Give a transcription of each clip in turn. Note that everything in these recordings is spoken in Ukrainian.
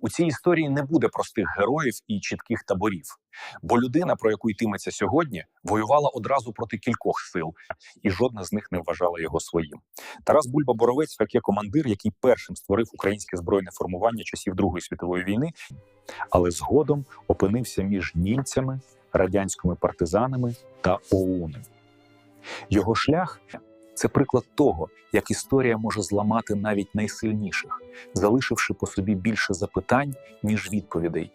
У цій історії не буде простих героїв і чітких таборів, бо людина, про яку йтиметься сьогодні, воювала одразу проти кількох сил, і жодна з них не вважала його своїм. Тарас Бульба Боровець, як є командир, який першим створив українське збройне формування часів Другої світової війни, але згодом опинився між німцями, радянськими партизанами та ОУН. Його шлях це приклад того, як історія може зламати навіть найсильніших, залишивши по собі більше запитань, ніж відповідей.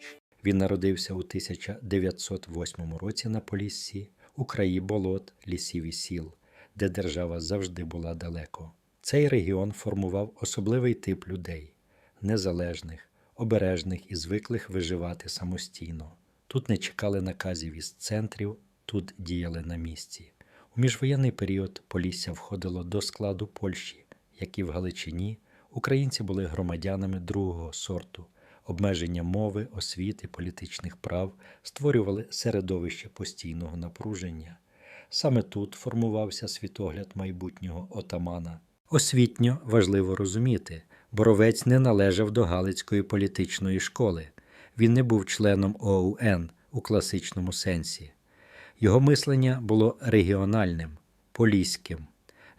Він народився у 1908 році на Поліссі, у краї болот, лісів і сіл, де держава завжди була далеко. Цей регіон формував особливий тип людей незалежних, обережних і звиклих виживати самостійно. Тут не чекали наказів із центрів, тут діяли на місці. У міжвоєнний період Полісся входило до складу Польщі, як і в Галичині, українці були громадянами другого сорту. Обмеження мови, освіти, політичних прав створювали середовище постійного напруження. Саме тут формувався світогляд майбутнього отамана. Освітньо важливо розуміти, Боровець не належав до Галицької політичної школи. Він не був членом ОУН у класичному сенсі. Його мислення було регіональним, поліським.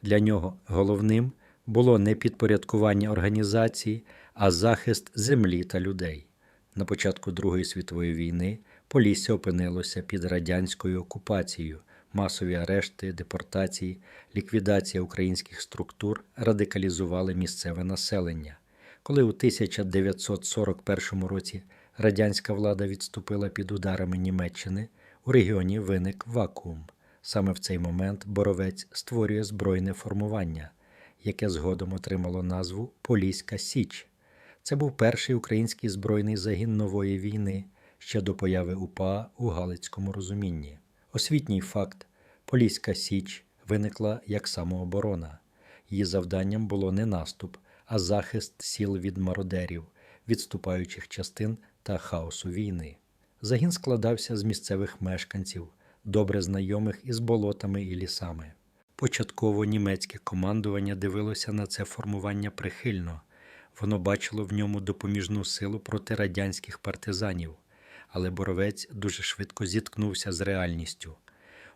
Для нього головним було не підпорядкування організації, а захист землі та людей. На початку Другої світової війни Полісся опинилося під радянською окупацією, масові арешти, депортації, ліквідація українських структур радикалізували місцеве населення. Коли у 1941 році радянська влада відступила під ударами Німеччини, у регіоні виник вакуум. Саме в цей момент Боровець створює збройне формування, яке згодом отримало назву Поліська Січ. Це був перший український збройний загін нової війни ще до появи УПА у Галицькому розумінні. Освітній факт Поліська Січ виникла як самооборона. Її завданням було не наступ, а захист сіл від мародерів, відступаючих частин та хаосу війни. Загін складався з місцевих мешканців, добре знайомих із болотами і лісами. Початково німецьке командування дивилося на це формування прихильно, воно бачило в ньому допоміжну силу проти радянських партизанів, але Боровець дуже швидко зіткнувся з реальністю.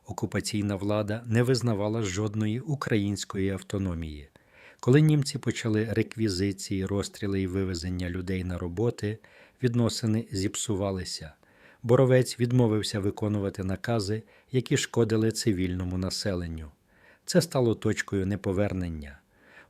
Окупаційна влада не визнавала жодної української автономії. Коли німці почали реквізиції, розстріли і вивезення людей на роботи, відносини зіпсувалися. Боровець відмовився виконувати накази, які шкодили цивільному населенню. Це стало точкою неповернення.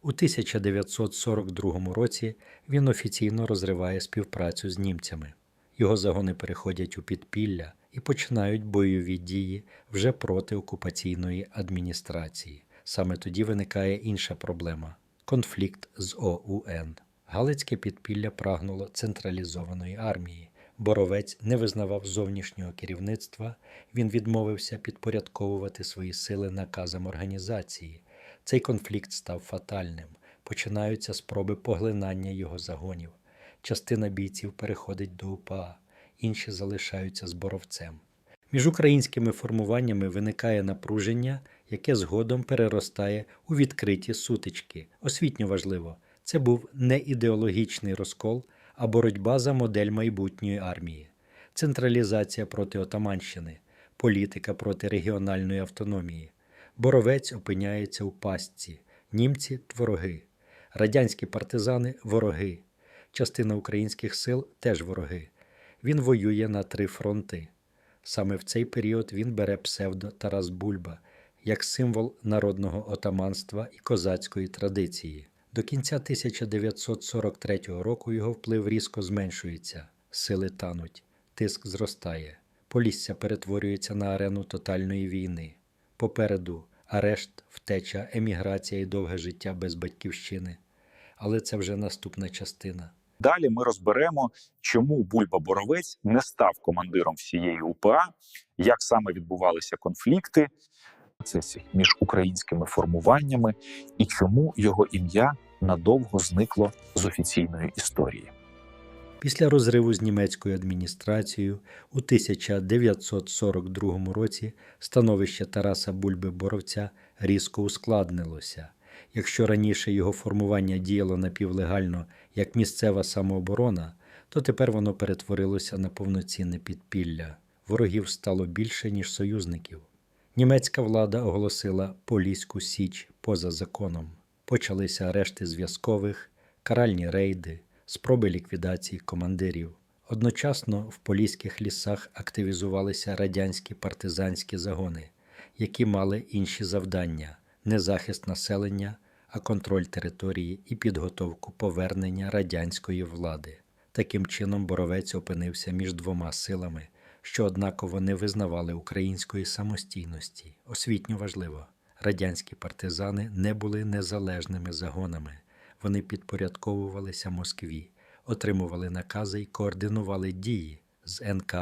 У 1942 році він офіційно розриває співпрацю з німцями. Його загони переходять у підпілля і починають бойові дії вже проти окупаційної адміністрації. Саме тоді виникає інша проблема конфлікт з ОУН. Галицьке підпілля прагнуло централізованої армії. Боровець не визнавав зовнішнього керівництва, він відмовився підпорядковувати свої сили наказам організації. Цей конфлікт став фатальним. Починаються спроби поглинання його загонів. Частина бійців переходить до УПА, інші залишаються з боровцем. Між українськими формуваннями виникає напруження, яке згодом переростає у відкриті сутички. Освітньо важливо, це був не ідеологічний розкол, а боротьба за модель майбутньої армії, централізація проти Отаманщини, політика проти регіональної автономії. Боровець опиняється у пастці, німці вороги, радянські партизани вороги, частина українських сил теж вороги. Він воює на три фронти. Саме в цей період він бере псевдо Тарас Бульба як символ народного отаманства і козацької традиції. До кінця 1943 року його вплив різко зменшується, сили тануть, тиск зростає, Полісся перетворюється на арену тотальної війни. Попереду арешт, втеча, еміграція і довге життя без батьківщини. Але це вже наступна частина. Далі ми розберемо, чому Бульба Боровець не став командиром всієї УПА, як саме відбувалися конфлікти процесі між українськими формуваннями і чому його ім'я надовго зникло з офіційної історії. Після розриву з німецькою адміністрацією у 1942 році становище Тараса Бульби Боровця різко ускладнилося. Якщо раніше його формування діяло напівлегально як місцева самооборона, то тепер воно перетворилося на повноцінне підпілля. Ворогів стало більше, ніж союзників. Німецька влада оголосила Поліську Січ поза законом. Почалися арешти зв'язкових, каральні рейди, спроби ліквідації командирів. Одночасно в поліських лісах активізувалися радянські партизанські загони, які мали інші завдання не захист населення, а контроль території і підготовку повернення радянської влади. Таким чином, боровець опинився між двома силами, що однаково не визнавали української самостійності. Освітньо важливо, радянські партизани не були незалежними загонами, вони підпорядковувалися Москві, отримували накази і координували дії з НК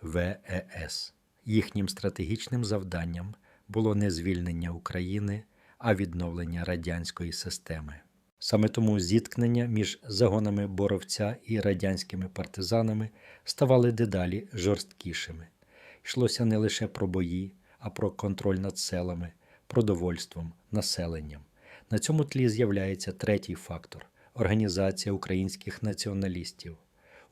ВЕС. Їхнім стратегічним завданням було не звільнення України, а відновлення радянської системи. Саме тому зіткнення між загонами боровця і радянськими партизанами ставали дедалі жорсткішими. Йшлося не лише про бої, а про контроль над селами, продовольством, населенням. На цьому тлі з'являється третій фактор організація українських націоналістів.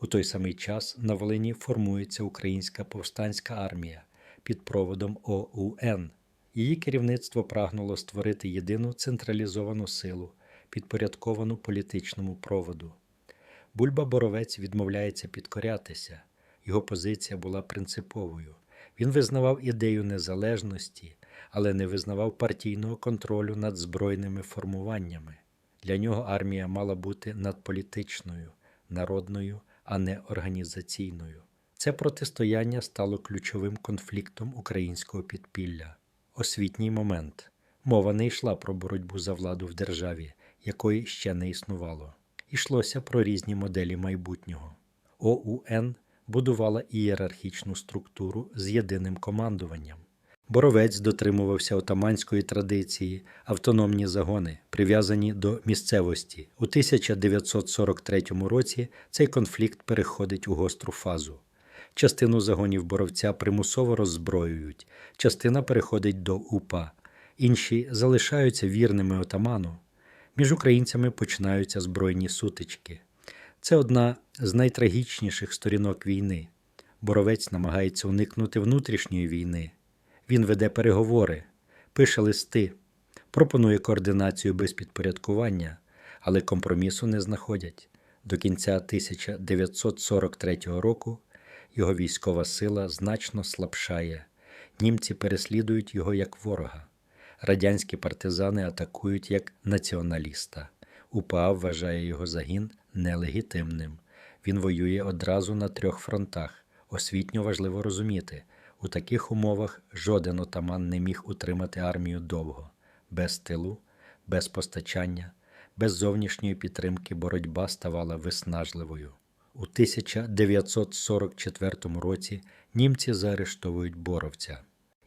У той самий час на Волині формується Українська повстанська армія під проводом ОУН. Її керівництво прагнуло створити єдину централізовану силу, підпорядковану політичному проводу. Бульба Боровець відмовляється підкорятися. Його позиція була принциповою. Він визнавав ідею незалежності, але не визнавав партійного контролю над збройними формуваннями. Для нього армія мала бути надполітичною, народною, а не організаційною. Це протистояння стало ключовим конфліктом українського підпілля. Освітній момент. Мова не йшла про боротьбу за владу в державі, якої ще не існувало. Йшлося про різні моделі майбутнього. ОУН будувала ієрархічну структуру з єдиним командуванням. Боровець дотримувався отаманської традиції, автономні загони, прив'язані до місцевості. У 1943 році цей конфлікт переходить у гостру фазу. Частину загонів боровця примусово роззброюють, частина переходить до УПА, інші залишаються вірними отаману. Між українцями починаються збройні сутички. Це одна з найтрагічніших сторінок війни. Боровець намагається уникнути внутрішньої війни. Він веде переговори, пише листи, пропонує координацію без підпорядкування, але компромісу не знаходять. До кінця 1943 року його військова сила значно слабшає. Німці переслідують його як ворога. Радянські партизани атакують як націоналіста. УПА вважає його загін нелегітимним. Він воює одразу на трьох фронтах. Освітньо важливо розуміти, у таких умовах жоден отаман не міг утримати армію довго, без тилу, без постачання, без зовнішньої підтримки боротьба ставала виснажливою. У 1944 році німці заарештовують боровця.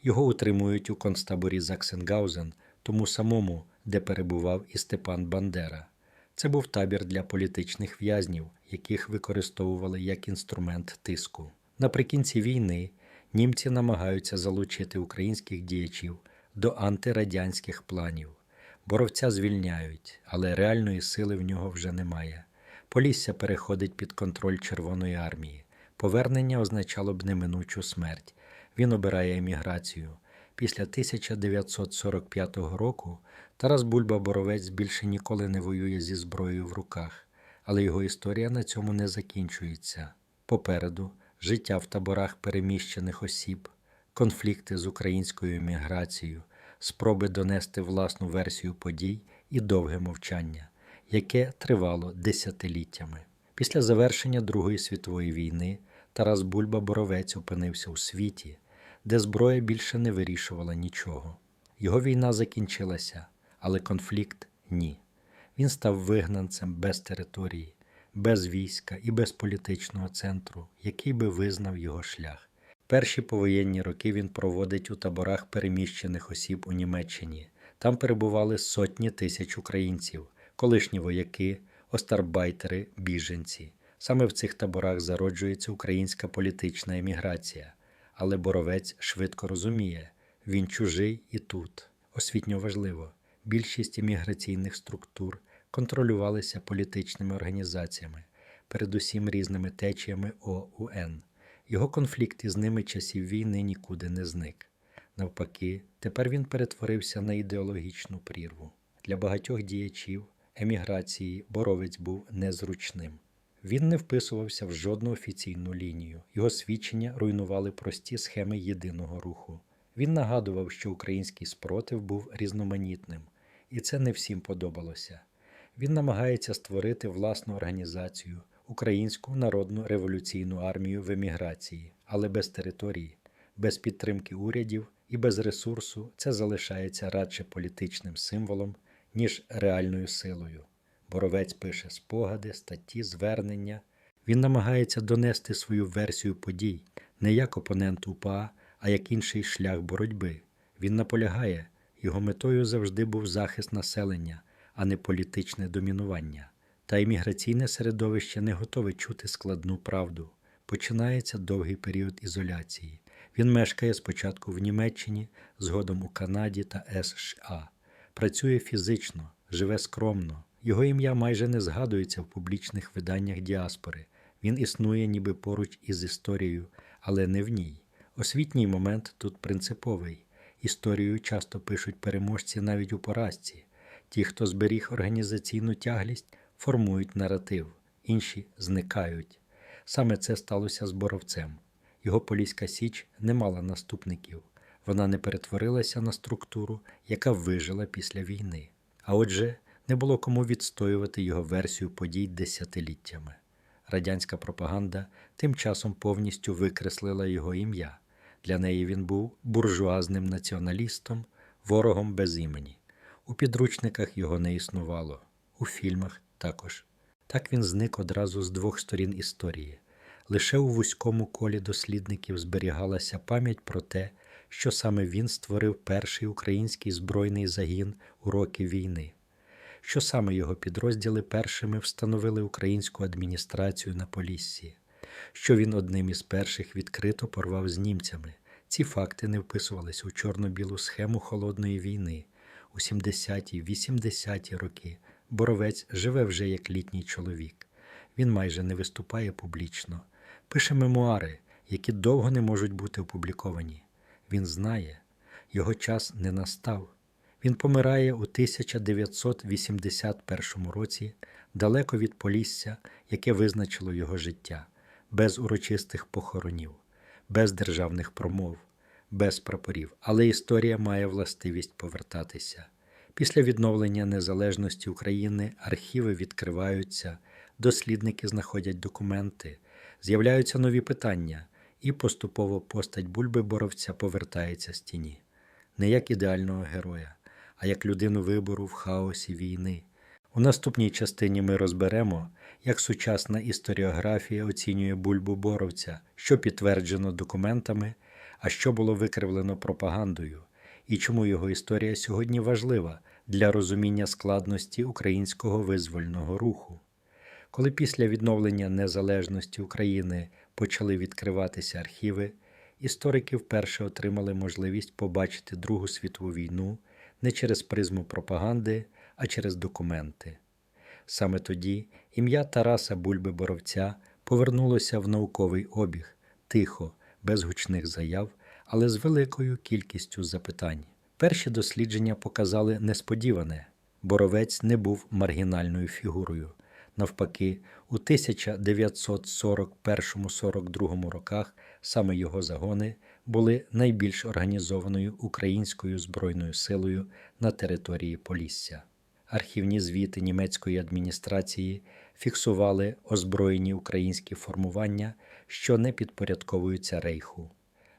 Його утримують у концтаборі Заксенгаузен, тому самому, де перебував і Степан Бандера. Це був табір для політичних в'язнів, яких використовували як інструмент тиску. Наприкінці війни німці намагаються залучити українських діячів до антирадянських планів. Боровця звільняють, але реальної сили в нього вже немає. Полісся переходить під контроль Червоної армії. Повернення означало б неминучу смерть. Він обирає еміграцію. Після 1945 року Тарас Бульба Боровець більше ніколи не воює зі зброєю в руках, але його історія на цьому не закінчується. Попереду життя в таборах переміщених осіб, конфлікти з українською еміграцією, спроби донести власну версію подій і довге мовчання, яке тривало десятиліттями. Після завершення Другої світової війни Тарас Бульба Боровець опинився у світі, де зброя більше не вирішувала нічого. Його війна закінчилася, але конфлікт ні. Він став вигнанцем без території, без війська і без політичного центру, який би визнав його шлях. Перші повоєнні роки він проводить у таборах переміщених осіб у Німеччині. Там перебували сотні тисяч українців, колишні вояки, остарбайтери, біженці. Саме в цих таборах зароджується українська політична еміграція. Але боровець швидко розуміє, він чужий і тут. Освітньо важливо. Більшість імміграційних структур контролювалися політичними організаціями. передусім різними течіями ОУН. Його конфлікт із ними часів війни нікуди не зник. Навпаки, тепер він перетворився на ідеологічну прірву. Для багатьох діячів еміграції Боровець був незручним. Він не вписувався в жодну офіційну лінію. Його свідчення руйнували прості схеми єдиного руху. Він нагадував, що український спротив був різноманітним, і це не всім подобалося. Він намагається створити власну організацію Українську народну революційну армію в еміграції, але без території, без підтримки урядів і без ресурсу це залишається радше політичним символом, ніж реальною силою. Боровець пише спогади, статті, звернення. Він намагається донести свою версію подій не як опонент УПА, а як інший шлях боротьби. Він наполягає, його метою завжди був захист населення, а не політичне домінування. Та імміграційне середовище не готове чути складну правду. Починається довгий період ізоляції. Він мешкає спочатку в Німеччині, згодом у Канаді та США. Працює фізично, живе скромно. Його ім'я майже не згадується в публічних виданнях діаспори. Він існує ніби поруч із історією, але не в ній. Освітній момент тут принциповий. Історію часто пишуть переможці навіть у поразці. Ті, хто зберіг організаційну тяглість, формують наратив, інші зникають. Саме це сталося з Боровцем. Його Поліська Січ не мала наступників. Вона не перетворилася на структуру, яка вижила після війни. А отже, не було кому відстоювати його версію подій десятиліттями. Радянська пропаганда тим часом повністю викреслила його ім'я. Для неї він був буржуазним націоналістом, ворогом без імені. У підручниках його не існувало, у фільмах також. Так він зник одразу з двох сторін історії. Лише у вузькому колі дослідників зберігалася пам'ять про те, що саме він створив перший український збройний загін у роки війни, що саме його підрозділи першими встановили українську адміністрацію на Поліссі, що він одним із перших відкрито порвав з німцями. Ці факти не вписувалися у чорно-білу схему холодної війни. У 70-ті, 80-ті роки Боровець живе вже як літній чоловік. Він майже не виступає публічно, пише мемуари, які довго не можуть бути опубліковані. Він знає, його час не настав. Він помирає у 1981 році далеко від Полісся, яке визначило його життя, без урочистих похоронів, без державних промов, без прапорів. Але історія має властивість повертатися. Після відновлення незалежності України архіви відкриваються, дослідники знаходять документи, з'являються нові питання, і поступово постать Бульби Боровця повертається з тіні. Не як ідеального героя, а як людину вибору в хаосі війни. У наступній частині ми розберемо, як сучасна історіографія оцінює Бульбу Боровця, що підтверджено документами, а що було викривлено пропагандою, і чому його історія сьогодні важлива для розуміння складності українського визвольного руху. Коли після відновлення незалежності України почали відкриватися архіви, історики вперше отримали можливість побачити Другу світову війну не через призму пропаганди, а через документи. Саме тоді ім'я Тараса Бульби Боровця повернулося в науковий обіг тихо, без гучних заяв, але з великою кількістю запитань. Перші дослідження показали несподіване Боровець не був маргінальною фігурою. Навпаки, у 1941-42 роках саме його загони були найбільш організованою українською збройною силою на території Полісся. Архівні звіти німецької адміністрації фіксували озброєні українські формування, що не підпорядковуються рейху.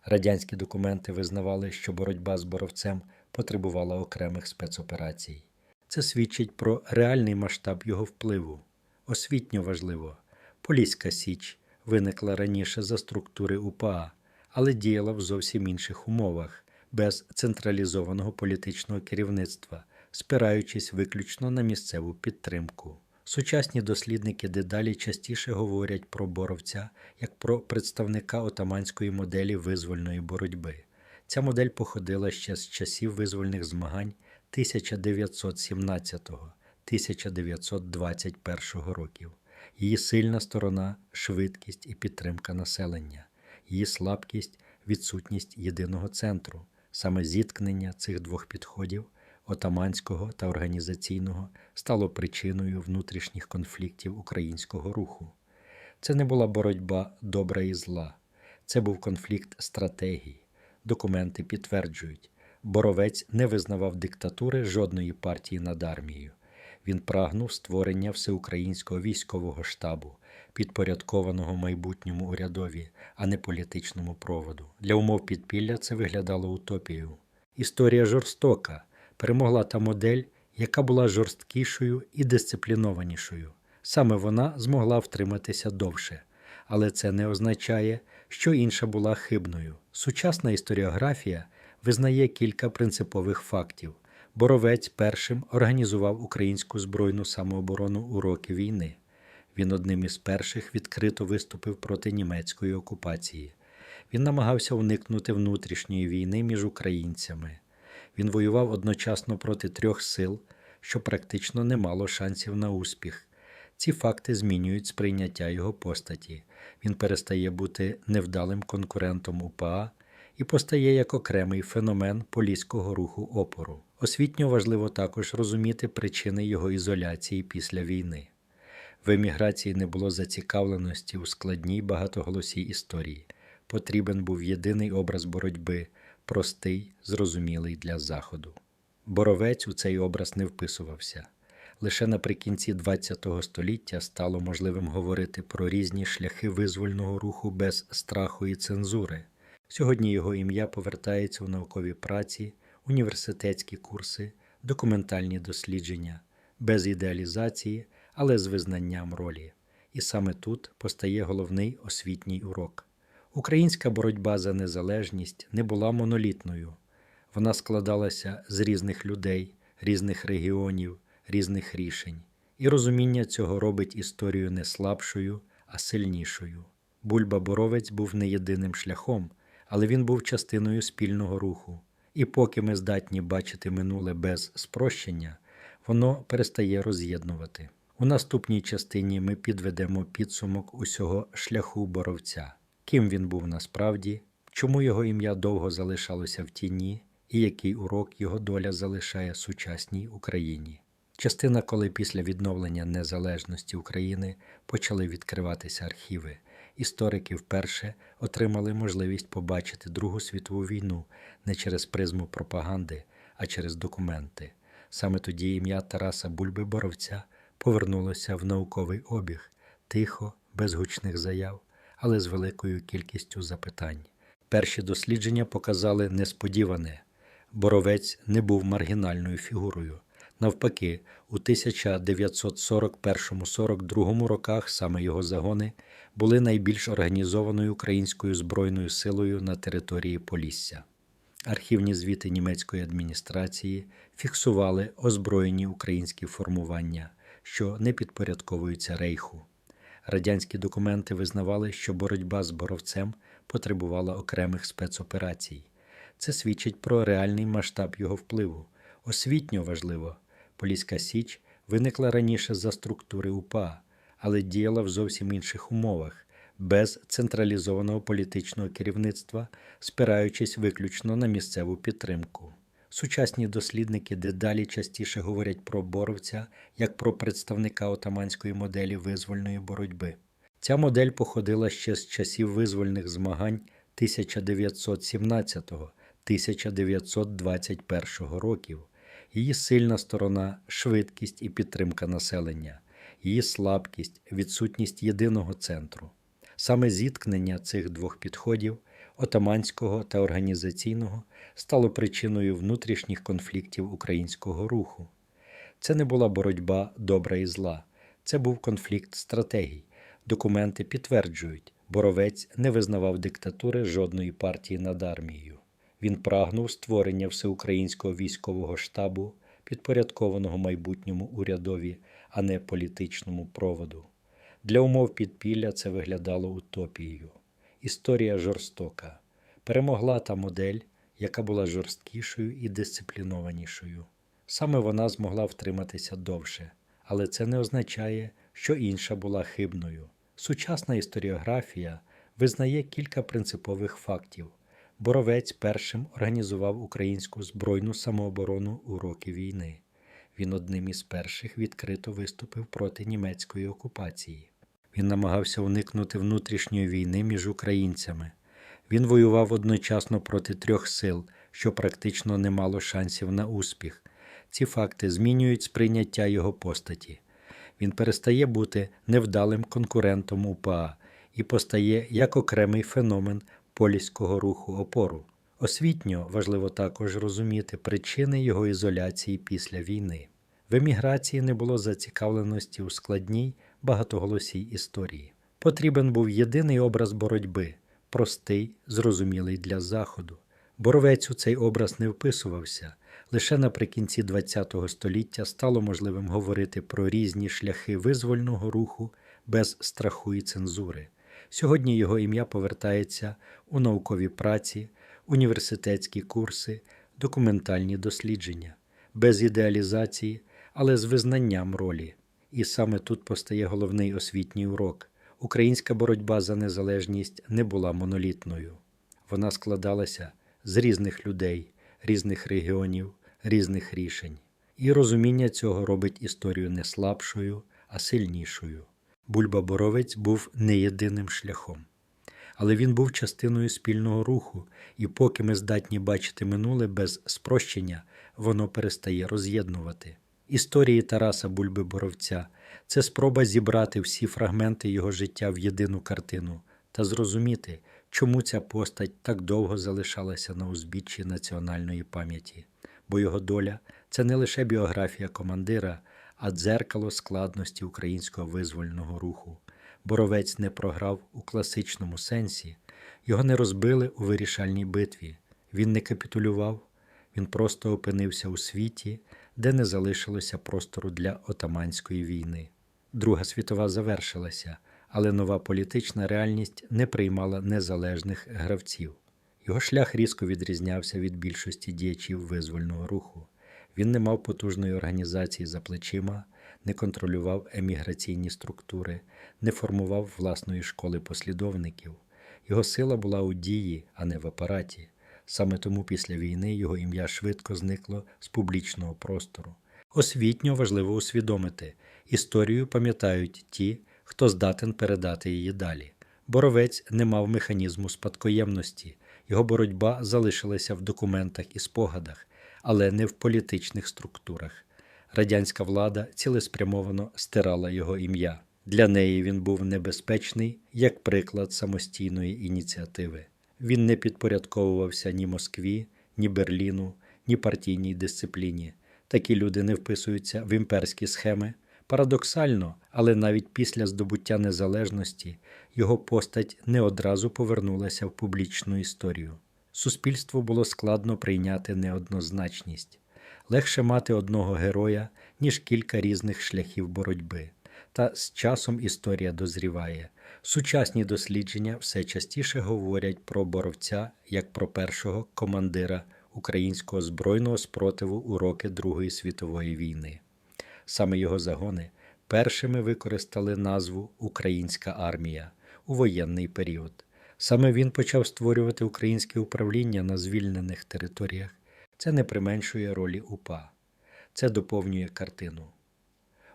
Радянські документи визнавали, що боротьба з боровцем потребувала окремих спецоперацій. Це свідчить про реальний масштаб його впливу. Освітньо важливо. Поліська Січ виникла раніше за структури УПА, але діяла в зовсім інших умовах, без централізованого політичного керівництва, спираючись виключно на місцеву підтримку. Сучасні дослідники дедалі частіше говорять про боровця як про представника отаманської моделі визвольної боротьби. Ця модель походила ще з часів визвольних змагань 1917-1921 років. Її сильна сторона швидкість і підтримка населення, її слабкість відсутність єдиного центру. Саме зіткнення цих двох підходів отаманського та організаційного стало причиною внутрішніх конфліктів українського руху. Це не була боротьба добра і зла, це був конфлікт стратегій. Документи підтверджують, Боровець не визнавав диктатури жодної партії над армією. Він прагнув створення всеукраїнського військового штабу, підпорядкованого майбутньому урядові, а не політичному проводу. Для умов підпілля це виглядало утопією. Історія жорстока. Перемогла та модель, яка була жорсткішою і дисциплінованішою. Саме вона змогла втриматися довше. Але це не означає, що інша була хибною. Сучасна історіографія визнає кілька принципових фактів. Боровець першим організував українську збройну самооборону у роки війни. Він одним із перших відкрито виступив проти німецької окупації. Він намагався уникнути внутрішньої війни між українцями. Він воював одночасно проти трьох сил, що практично не мало шансів на успіх. Ці факти змінюють сприйняття його постаті. Він перестає бути невдалим конкурентом УПА і постає як окремий феномен поліського руху опору. Освітньо важливо також розуміти причини його ізоляції після війни. В еміграції не було зацікавленості у складній багатоголосій історії. Потрібен був єдиний образ боротьби, простий, зрозумілий для Заходу. Боровець у цей образ не вписувався. Лише наприкінці ХХ століття стало можливим говорити про різні шляхи визвольного руху без страху і цензури. Сьогодні його ім'я повертається у наукові праці, університетські курси, документальні дослідження, без ідеалізації, але з визнанням ролі. І саме тут постає головний освітній урок. Українська боротьба за незалежність не була монолітною. Вона складалася з різних людей, різних регіонів, різних рішень. І розуміння цього робить історію не слабшою, а сильнішою. Бульба Боровець був не єдиним шляхом, але він був частиною спільного руху. І поки ми здатні бачити минуле без спрощення, воно перестає роз'єднувати. У наступній частині ми підведемо підсумок усього шляху боровця, ким він був насправді, чому його ім'я довго залишалося в тіні, і який урок його доля залишає сучасній Україні. Частина, коли після відновлення незалежності України почали відкриватися архіви, історики вперше отримали можливість побачити Другу світову війну не через призму пропаганди, а через документи. Саме тоді ім'я Тараса Бульби Боровця повернулося в науковий обіг тихо, без гучних заяв, але з великою кількістю запитань. Перші дослідження показали несподіване. Боровець не був маргінальною фігурою. Навпаки, у 1941-42 роках саме його загони були найбільш організованою українською збройною силою на території Полісся. Архівні звіти німецької адміністрації фіксували озброєні українські формування, що не підпорядковуються рейху. Радянські документи визнавали, що боротьба з боровцем потребувала окремих спецоперацій. Це свідчить про реальний масштаб його впливу. Освітньо важливо, Поліська Січ виникла раніше за структури УПА, але діяла в зовсім інших умовах, без централізованого політичного керівництва, спираючись виключно на місцеву підтримку. Сучасні дослідники дедалі частіше говорять про боровця як про представника отаманської моделі визвольної боротьби. Ця модель походила ще з часів визвольних змагань 1917-1921 років. Її сильна сторона швидкість і підтримка населення, її слабкість, відсутність єдиного центру. Саме зіткнення цих двох підходів отаманського та організаційного стало причиною внутрішніх конфліктів українського руху. Це не була боротьба добра і зла, це був конфлікт стратегій. Документи підтверджують, боровець не визнавав диктатури жодної партії над армією. Він прагнув створення всеукраїнського військового штабу, підпорядкованого майбутньому урядові, а не політичному проводу. Для умов підпілля це виглядало утопією. Історія жорстока. Перемогла та модель, яка була жорсткішою і дисциплінованішою. Саме вона змогла втриматися довше, але це не означає, що інша була хибною. Сучасна історіографія визнає кілька принципових фактів. Боровець першим організував українську збройну самооборону у роки війни. Він одним із перших відкрито виступив проти німецької окупації. Він намагався уникнути внутрішньої війни між українцями. Він воював одночасно проти трьох сил, що практично не мало шансів на успіх. Ці факти змінюють сприйняття його постаті. Він перестає бути невдалим конкурентом УПА і постає як окремий феномен поліського руху опору. Освітньо важливо також розуміти причини його ізоляції після війни. В еміграції не було зацікавленості у складній багатоголосій історії. Потрібен був єдиний образ боротьби, простий, зрозумілий для Заходу. Боровець у цей образ не вписувався. Лише наприкінці ХХ століття стало можливим говорити про різні шляхи визвольного руху без страху і цензури. Сьогодні його ім'я повертається у наукові праці, університетські курси, документальні дослідження, без ідеалізації, але з визнанням ролі. І саме тут постає головний освітній урок. Українська боротьба за незалежність не була монолітною. Вона складалася з різних людей, різних регіонів, різних рішень. І розуміння цього робить історію не слабшою, а сильнішою. Бульба Боровець був не єдиним шляхом. Але він був частиною спільного руху, і поки ми здатні бачити минуле без спрощення, воно перестає роз'єднувати. Історії Тараса Бульби Боровця це спроба зібрати всі фрагменти його життя в єдину картину та зрозуміти, чому ця постать так довго залишалася на узбіччі національної пам'яті, бо його доля це не лише біографія командира, а дзеркало складності українського визвольного руху. Боровець не програв у класичному сенсі, його не розбили у вирішальній битві. Він не капітулював, він просто опинився у світі, де не залишилося простору для отаманської війни. Друга світова завершилася, але нова політична реальність не приймала незалежних гравців. Його шлях різко відрізнявся від більшості діячів визвольного руху. Він не мав потужної організації за плечима, не контролював еміграційні структури, не формував власної школи послідовників. Його сила була у дії, а не в апараті. Саме тому після війни його ім'я швидко зникло з публічного простору. Освітньо важливо усвідомити історію пам'ятають ті, хто здатен передати її далі. Боровець не мав механізму спадкоємності, його боротьба залишилася в документах і спогадах, але не в політичних структурах. Радянська влада цілеспрямовано стирала його ім'я. Для неї він був небезпечний як приклад самостійної ініціативи. Він не підпорядковувався ні Москві, ні Берліну, ні партійній дисципліні. Такі люди не вписуються в імперські схеми. Парадоксально, але навіть після здобуття незалежності його постать не одразу повернулася в публічну історію. Суспільству було складно прийняти неоднозначність. Легше мати одного героя, ніж кілька різних шляхів боротьби. Та з часом історія дозріває. Сучасні дослідження все частіше говорять про боровця як про першого командира українського збройного спротиву у роки Другої світової війни. Саме його загони першими використали назву Українська армія у воєнний період. Саме він почав створювати українське управління на звільнених територіях. Це не применшує ролі УПА, це доповнює картину.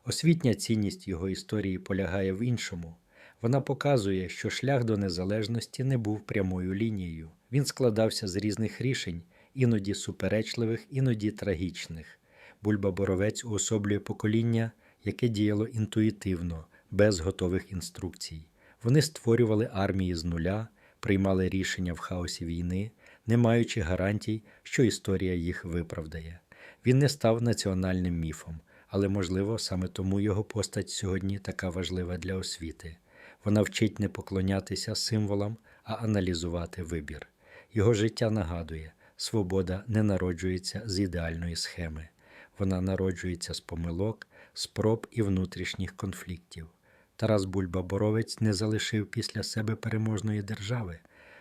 Освітня цінність його історії полягає в іншому. Вона показує, що шлях до незалежності не був прямою лінією. Він складався з різних рішень, іноді суперечливих, іноді трагічних. Бульба Боровець уособлює покоління, яке діяло інтуїтивно, без готових інструкцій. Вони створювали армії з нуля, приймали рішення в хаосі війни, не маючи гарантій, що історія їх виправдає. Він не став національним міфом, але, можливо, саме тому його постать сьогодні така важлива для освіти. Вона вчить не поклонятися символам, а аналізувати вибір. Його життя нагадує, свобода не народжується з ідеальної схеми, вона народжується з помилок, спроб і внутрішніх конфліктів. Тарас Бульба Боровець не залишив після себе переможної держави,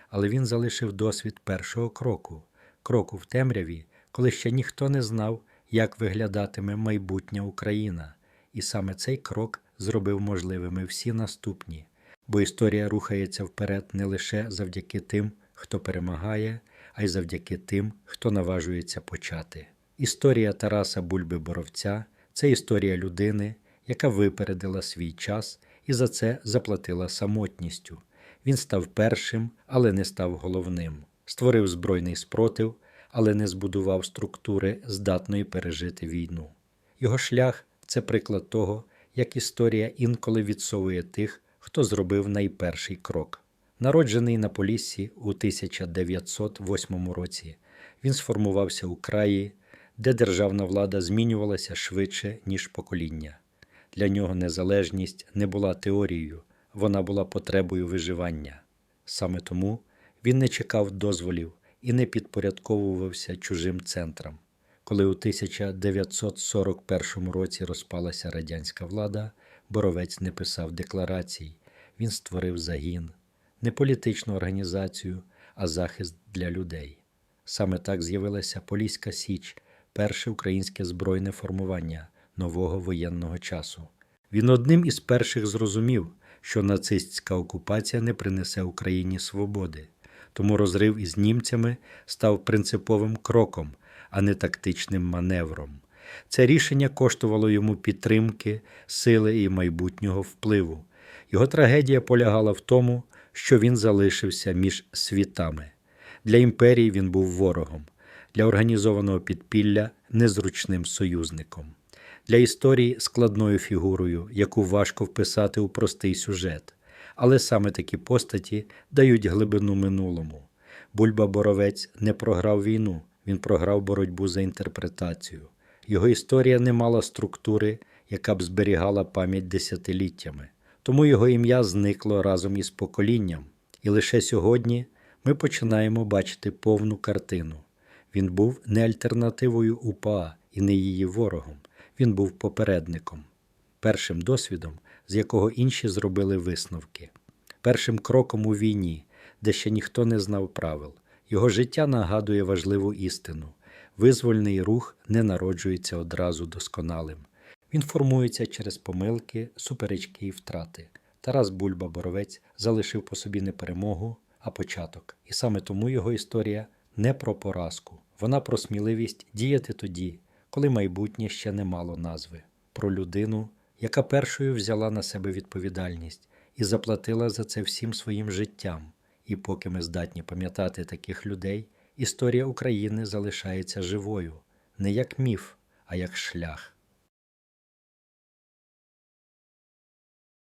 але він залишив досвід першого кроку, кроку в темряві, коли ще ніхто не знав, як виглядатиме майбутня Україна, і саме цей крок зробив можливими всі наступні, бо історія рухається вперед не лише завдяки тим, хто перемагає, а й завдяки тим, хто наважується почати. Історія Тараса Бульби Боровця це історія людини, яка випередила свій час і за це заплатила самотністю. Він став першим, але не став головним. Створив збройний спротив, але не збудував структури, здатної пережити війну. Його шлях це приклад того, як історія інколи відсовує тих, хто зробив найперший крок. Народжений на Поліссі у 1908 році, він сформувався у краї, де державна влада змінювалася швидше, ніж покоління. Для нього незалежність не була теорією, вона була потребою виживання. Саме тому він не чекав дозволів і не підпорядковувався чужим центрам. Коли у 1941 році розпалася радянська влада, Боровець не писав декларацій, він створив загін, не політичну організацію, а захист для людей. Саме так з'явилася Поліська Січ, перше українське збройне формування нового воєнного часу. Він одним із перших зрозумів, що нацистська окупація не принесе Україні свободи, тому розрив із німцями став принциповим кроком, а не тактичним маневром. Це рішення коштувало йому підтримки, сили і майбутнього впливу. Його трагедія полягала в тому, що він залишився між світами. Для імперії він був ворогом, для організованого підпілля незручним союзником, для історії складною фігурою, яку важко вписати у простий сюжет. Але саме такі постаті дають глибину минулому. Бульба Боровець не програв війну, він програв боротьбу за інтерпретацію. Його історія не мала структури, яка б зберігала пам'ять десятиліттями. Тому його ім'я зникло разом із поколінням. І лише сьогодні ми починаємо бачити повну картину. Він був не альтернативою УПА і не її ворогом. Він був попередником, першим досвідом, з якого інші зробили висновки, першим кроком у війні, де ще ніхто не знав правил. Його життя нагадує важливу істину. Визвольний рух не народжується одразу досконалим. Він формується через помилки, суперечки і втрати. Тарас Бульба Боровець залишив по собі не перемогу, а початок. І саме тому його історія не про поразку. Вона про сміливість діяти тоді, коли майбутнє ще не мало назви, про людину, яка першою взяла на себе відповідальність і заплатила за це всім своїм життям. І поки ми здатні пам'ятати таких людей, історія України залишається живою, не як міф, а як шлях.